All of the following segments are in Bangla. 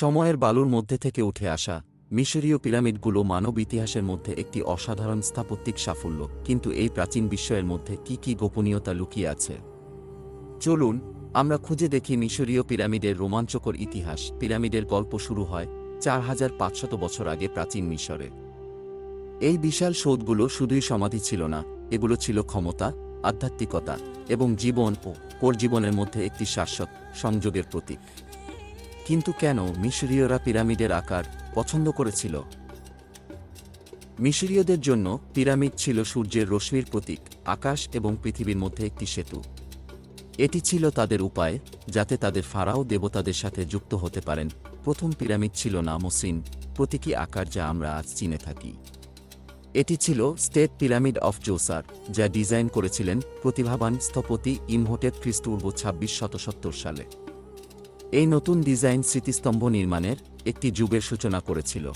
সময়ের বালুর মধ্যে থেকে উঠে আসা মিশরীয় পিরামিডগুলো মানব ইতিহাসের মধ্যে একটি অসাধারণ স্থাপত্যিক সাফল্য। কিন্তু এই প্রাচীন বিস্ময়ের মধ্যে কি কি গোপনীয়তা লুকিয়ে আছে? চলুন, আমরা খুঁজে দেখি মিশরীয় পিরামিডের রোমাঞ্চকর ইতিহাস। পিরামিডের গল্প শুরু হয় চার হাজার পাঁচশত বছর আগে প্রাচীন মিশরে। এই বিশাল সৌধগুলো শুধুই সমাধি ছিল না, এগুলো ছিল ক্ষমতা, আধ্যাত্মিকতা এবং জীবন ও পরজীবনের মধ্যে একটি শাশ্বত সংযোগের প্রতীক। কিন্তু কেন মিশরীয়রা পিরামিডের আকার পছন্দ করেছিল? মিশরীয়দের জন্য পিরামিড ছিল সূর্যের রশ্মির প্রতীক, আকাশ এবং পৃথিবীর মধ্যে একটি সেতু। এটি ছিল তাদের উপায়, যাতে তাদের ফারাও দেবতাদের সাথে যুক্ত হতে পারেন। প্রথম পিরামিড ছিল না মসৃণ প্রতীকী আকার যা আমরা আজ চিনে থাকি। এটি ছিল স্টেট পিরামিড অফ জোসার, যা ডিজাইন করেছিলেন প্রতিভাবান স্থপতি ইমহোটেপ খ্রিস্টপূর্ব ছাব্বিশ শতসত্তর সালে। এই নতুন ডিজাইন স্মৃতিস্তম্ভ নির্মাণের একটি যুগের সূচনা করেছিল।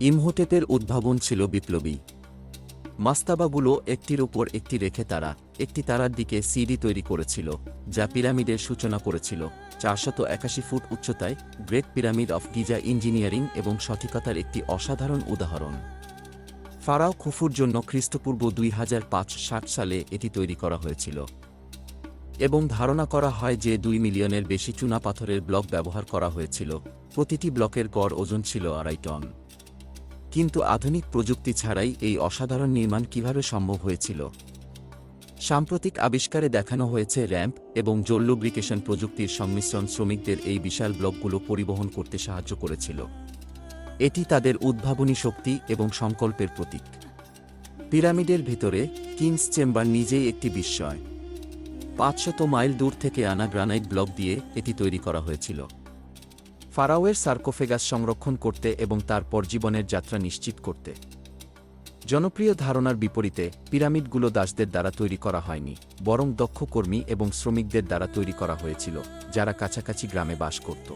ইমহোটেপের উদ্ভাবন ছিল বিপ্লবী। মাস্তাবাগুলো একটির উপর একটি রেখে তারা একটি তারার দিকে সিডি তৈরি করেছিল, যা পিরামিডের সূচনা করেছিল। চারশত একাশি ফুট উচ্চতায় great pyramid of Giza engineering এবং সঠিকতার একটি অসাধারণ উদাহরণ। ফারাও খুফুর জন্য খ্রিস্টপূর্ব দুই হাজার সালে এটি তৈরি করা হয়েছিল। এবং ধারণা করা হয় যে দুই মিলিয়নের বেশি চুনাপাথরের ব্লক ব্যবহার করা হয়েছিল। প্রতিটি ব্লকের গড় ওজন ছিল আড়াই টন। কিন্তু আধুনিক প্রযুক্তি ছাড়াই এই অসাধারণ নির্মাণ কীভাবে সম্ভব হয়েছিল? সাম্প্রতিক আবিষ্কারে দেখানো হয়েছে র্যাম্প এবং জল লুব্রিকেশন প্রযুক্তির সংমিশ্রণ শ্রমিকদের এই বিশাল ব্লকগুলো পরিবহন করতে সাহায্য করেছিল। এটি তাদের উদ্ভাবনী শক্তি এবং সংকল্পের প্রতীক। পিরামিডের ভিতরে কিংস চেম্বার নিজেই একটি বিস্ময়। পাঁচশত মাইল দূর থেকে আনা গ্রানাইট ব্লক দিয়ে এটি তৈরি করা হয়েছিল। ফারাওয়ের সার্কোফেগাস সংরক্ষণ করতে এবং তার পরজীবনের যাত্রা নিশ্চিত করতে। জনপ্রিয় ধারণার বিপরীতে, পিরামিডগুলো দাসদের দ্বারা তৈরি করা হয়নি, বরং দক্ষ কর্মী এবং শ্রমিকদের দ্বারা তৈরি করা হয়েছিল, যারা কাছাকাছি গ্রামে বাস করত।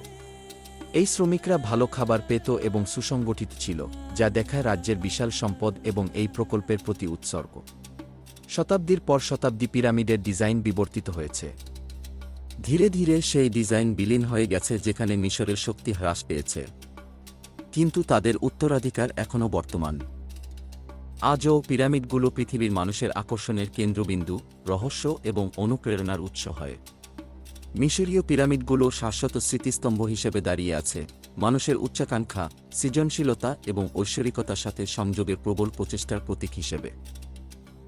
এই শ্রমিকরা ভালো খাবার পেত এবং সুসংগঠিত ছিল, যা দেখায় রাজ্যের বিশাল সম্পদ এবং এই প্রকল্পের প্রতি উৎসর্গ। শতাব্দীর পর শতাব্দী পিরামিডের ডিজাইন বিবর্তিত হয়েছে। ধীরে ধীরে সেই ডিজাইন বিলীন হয়ে গেছে যেখানে মিশরের শক্তি হ্রাস পেয়েছে। কিন্তু তাদের উত্তরাধিকার এখনও বর্তমান। আজও পিরামিডগুলো পৃথিবীর মানুষের আকর্ষণের কেন্দ্রবিন্দু, রহস্য এবং অনুপ্রেরণার উৎস হয়। মিশরীয় পিরামিডগুলো শাশ্বত স্মৃতিস্তম্ভ হিসেবে দাঁড়িয়ে আছে। মানুষের উচ্চাকাঙ্ক্ষা, সৃজনশীলতা এবং ঐশ্বরিকতার সাথে সংযোগের প্রবল প্রচেষ্টার প্রতীক হিসেবে।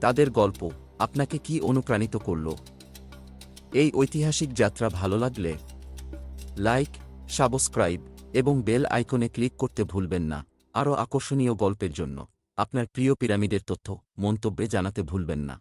তাদের গল্প আপনাকে কি অনুপ্রাণিত করল? এই ঐতিহাসিক যাত্রা ভালো লাগলে লাইক, সাবস্ক্রাইব এবং বেল আইকনে ক্লিক করতে ভুলবেন না। আরও আকর্ষণীয় গল্পের জন্য আপনার প্রিয় পিরামিডের তথ্য, মন্তব্যে জানাতে ভুলবেন না।